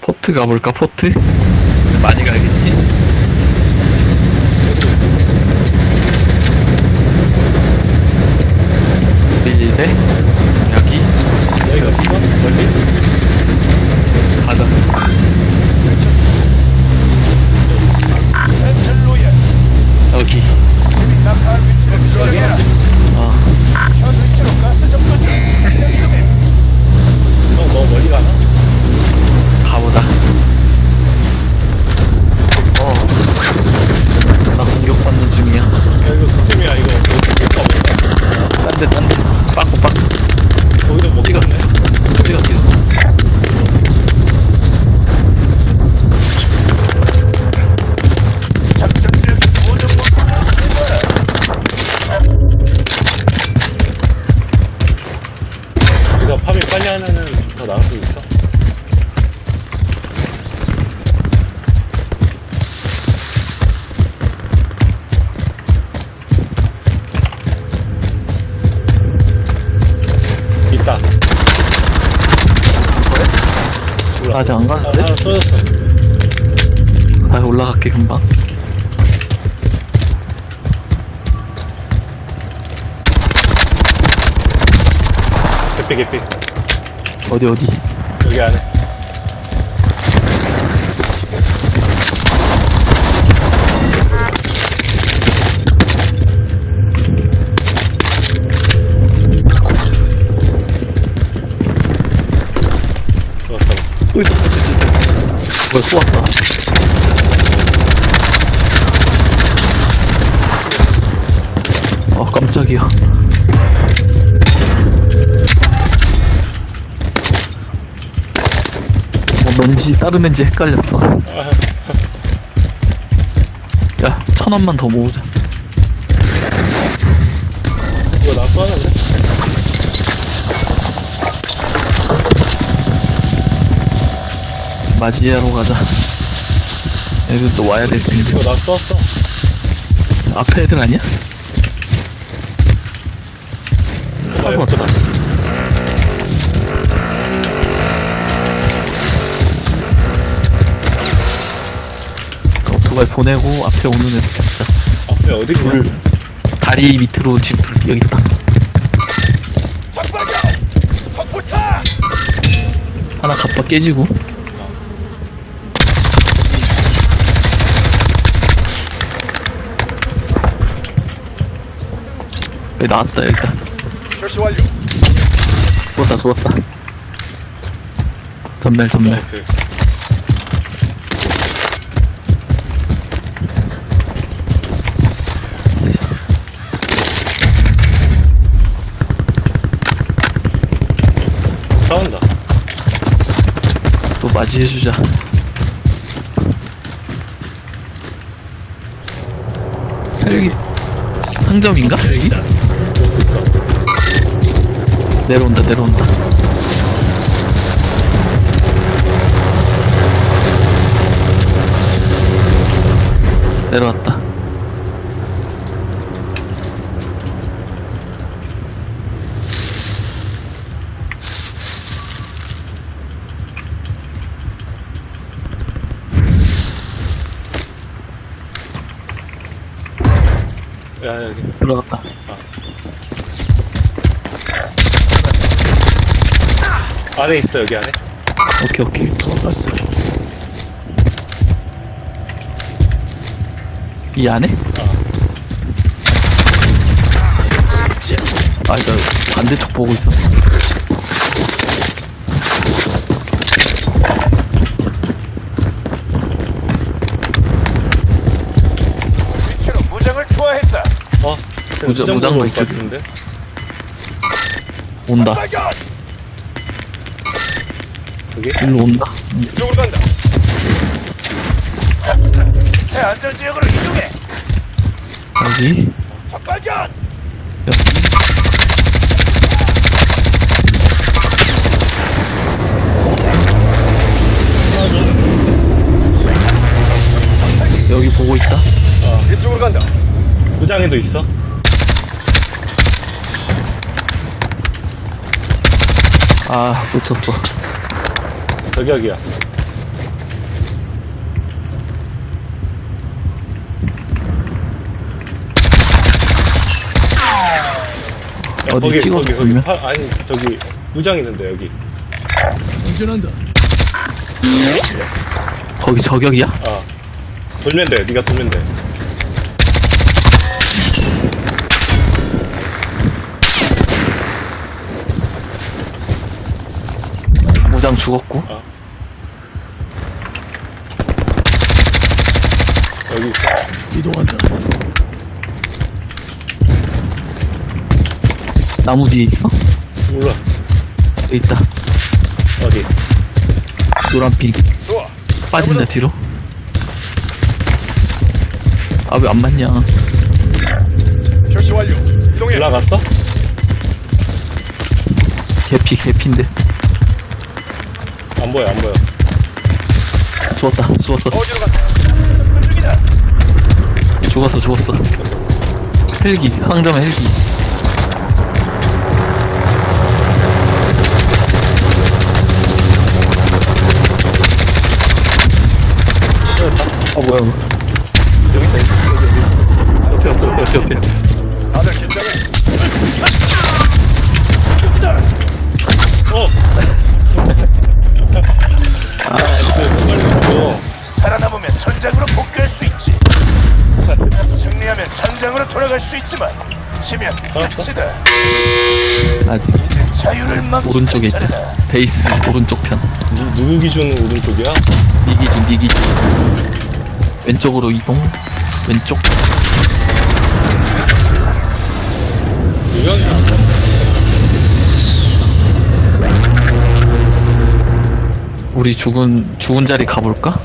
포트 가볼까, 포트? 많이 가겠지? 밀배? 여 아직 안 아, 가는데? 하나 쏘였어. 아, 올라갈게, 금방. 개피, 개피. 어디, 어디? 여기 안에. 뭐야, 또 왔다. 어, 깜짝이야. 뭐, 넌지 다른 앤지 헷갈렸어. 야, 천 원만 더 모으자. 맞이하러 가자. 애들 또 와야 될 텐데. 이거 나 쏘았어. 앞에 애들 아니야? 차고 왔다. 오토바이 보내고 앞에 오는 애들 잡자. 앞에 어디 불, 불? 다리 밑으로 지금 불, 여기 있다. 확박이야 확포타 하나 갑바 깨지고. 여기 나왔다, 일단. 철수 완료 죽었다, 죽었다. 전멸, 전멸. 오케이. 싸운다. 또 맞이해주자. 여기 상점인가? 여기? 내려온다 내려온다. 내려왔다 야, 여기. 들어갔다 안에 있어, 여기 안에. 오케이 오케이 이 안에? 아 이거 반대쪽 보고 있었어 위치로 무장을 투하했다 어? 무장- 무장 이쪽에. 같은데? 온다 발견 여기? 일로 온다. 이쪽으로 간다. 새 안전 지역으로 이동해. 여기 적발견 여기 여기 보고 있다. 이쪽으로 간다. 무장에도 있어? 아 놓쳤어 저격이야. 야, 어디 거기, 찍어서 거기, 거기, 보면? 파- 아니, 저기, 무장 있는데, 여기. 거기 저격이야? 아. 돌면 돼, 니가 돌면 돼. 무장 죽었고. 여기 있어. 나무 뒤에 있어? 몰라. 여기 있다. 어디? 노란 핀. 좋아. 빠진다, 뒤로. 아, 왜 안 맞냐. 표시 완료. 이동해. 올라갔어? 개피, 개피인데. 안 보여, 안 보여. 죽었다, 죽었어. 어디로 중이다. 죽었어, 죽었어. 헬기, 상점의 헬기. 아, 뭐야, 이거. 여기 있다, 여기, 여기. 옆에, 옆에, 옆에, 옆에. 전장으로 돌아갈 수 있지만 지면. 끝이다. 아직 자유를 막 오른쪽에 있다. 베이스 오른쪽 편. 누, 누구 기준 오른쪽이야? 니 기준, 니 기준. 왼쪽으로 이동. 왼쪽. 유명이 안 우리 죽은, 죽은 자리 가볼까?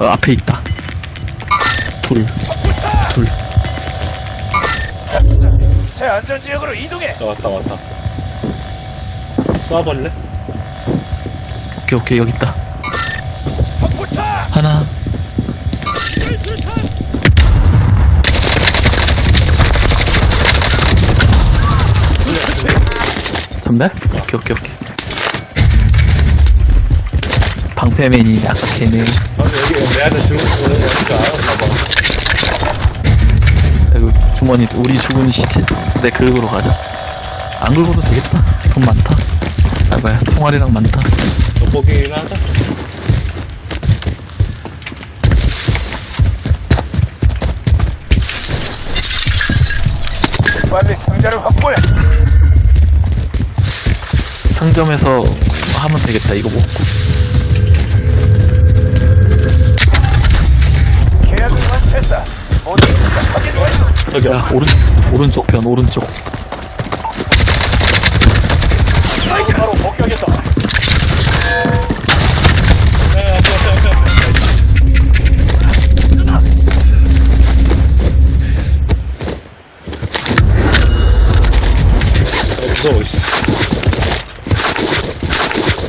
어, 앞에 있다. 둘. 둘. 새 안전 지역으로 이동해. 나 왔다, 왔다. 쏴볼래? 오케이, 오케이, 여기 있다. 확보타. 하나. 전멸? 오케이, 오케이, 오케이. 아, 여기 들어오는 거? 봐봐. 여기 주머니, 우리 죽은 시체. 내 긁으러 가자. 안 긁어도 되겠다. 돈 많다. 아, 뭐야, 총알이랑 많다. 돋보기나 하자. 빨리 상자를 확보해. 상점에서 하면 되겠다, 이거 뭐. 먹고. 완수했다. 모두 다 확인 완료. 저기야. 야, 오른, 오른쪽 편, 오른쪽. 이제 바로 복귀하겠다. 야, 앞에, 앞에, 앞에, 앞에. 어, 무서워, 씨.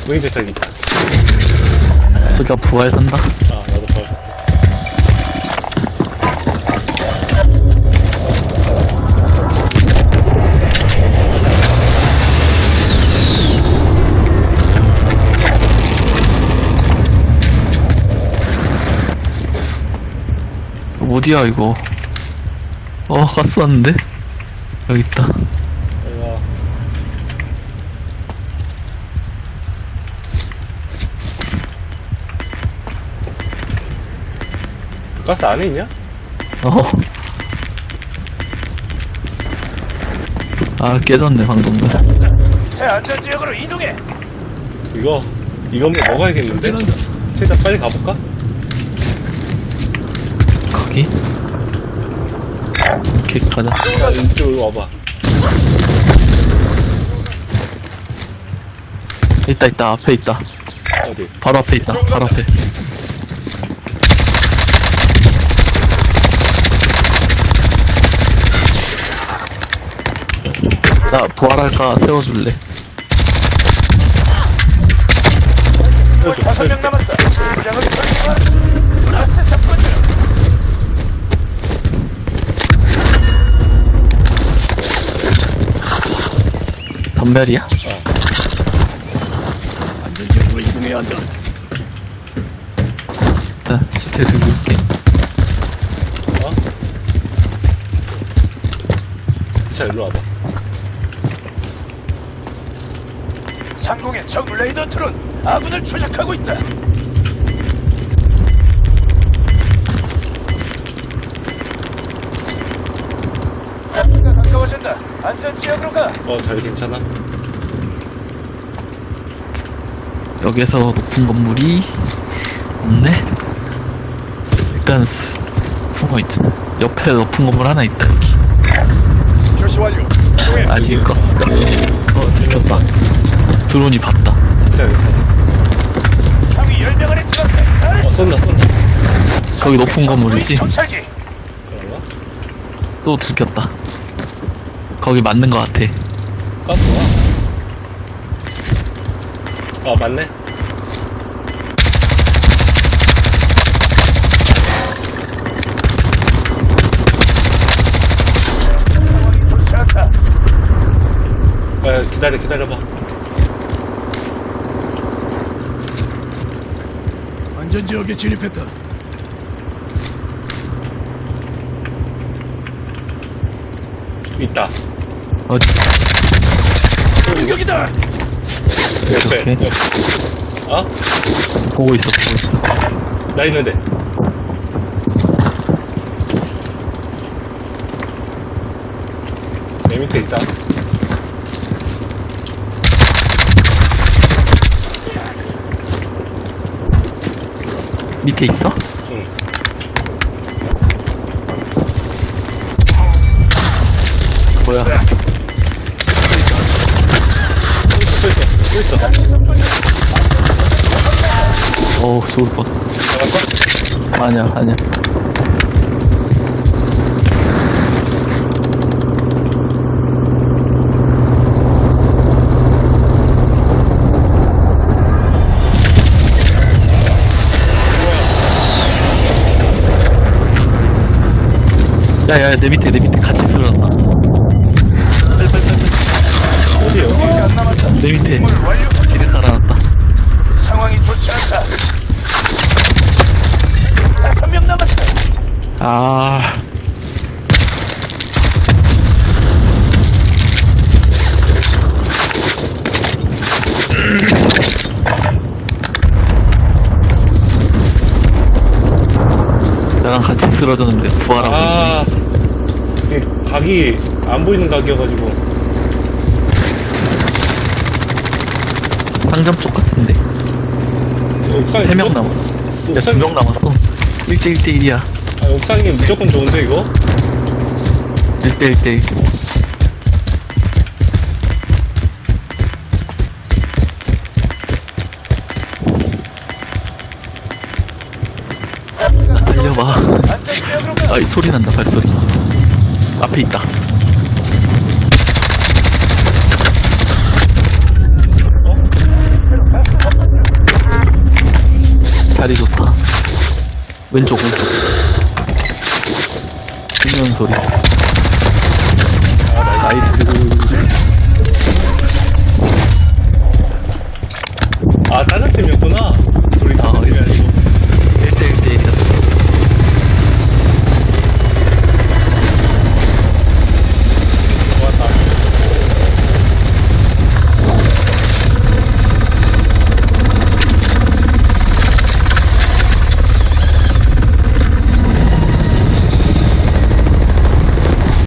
웨이드 타기. 둘다 부활 산다. 아, 어디야, 이거. 어, 가스 왔는데? 여기 있다. 내가 가스 안에 있냐? 어. 아, 깨졌네, 방금. 새 안전 지역으로 이동해. 이거 이거 한번 먹어야겠는데? 최대한 빨리 가볼까? 거기? 오케이, 가자. 야, 이쪽으로 와봐 있다, 있다, 앞에 있다. 어디? 바로 앞에 있다, 바로 앞에. 나 부활할까 세워줄래? 또 다섯 명 남았다. 덤벨이야? 어. 나 시체 들고 올게. 자, 일로 와봐. 상공의 적 레이더 트론 아군을 추적하고 있다. 가까워진다. 안전 지역으로 가. 어, 자리 괜찮아? 여기서 높은 건물이 없네. 일단 수, 숨어 있자. 옆에 높은 건물 하나 있다 여기. 출시 완료. 아직 가스가. 어 들켰다. 드론이 봤다. 상위 10명 안에 들어가. 어, 쏜다, 쏜다. 거기 높은 건물이지. 정찰기. 또 들켰다. 거기 맞는 것 같아. 가스와. 아, 맞네. 아, 기다려, 기다려봐. 안전지역에 진입했다. 있다. 어디? 공격이다. 옆에. 오케이. 옆에. 어? 보고 있어 보고 있어. 나 있는데. 내 밑에 있다. 밑에 있어? 응. 뭐야? 서 있 어우 좋을 뻔. 아니야 아니야. 야야 내 밑에 내 밑에 같이 쓰러졌나? 내 밑에 물 완료. 지뢰 깔아놨다. 상황이 좋지 않다. 다섯 명 남았다. 아 나랑 같이 쓰러졌는데 부활하고 아, 있네. 이 각이 안 보이는 각이어가지고. 상점 쪽 같은데. 옥상에 세명 무조건- 남았 야 옥상에- 두명 남았어. 1대 1대 1이야. 아, 옥상이 무조건 좋은데, 이거? 1대 1대 1 달려봐. 안전지역으로 가. 아이 소리 난다 발소리. 앞에 있다 자리 좋다. 왼쪽 왼쪽 뛰는 소리. 나이스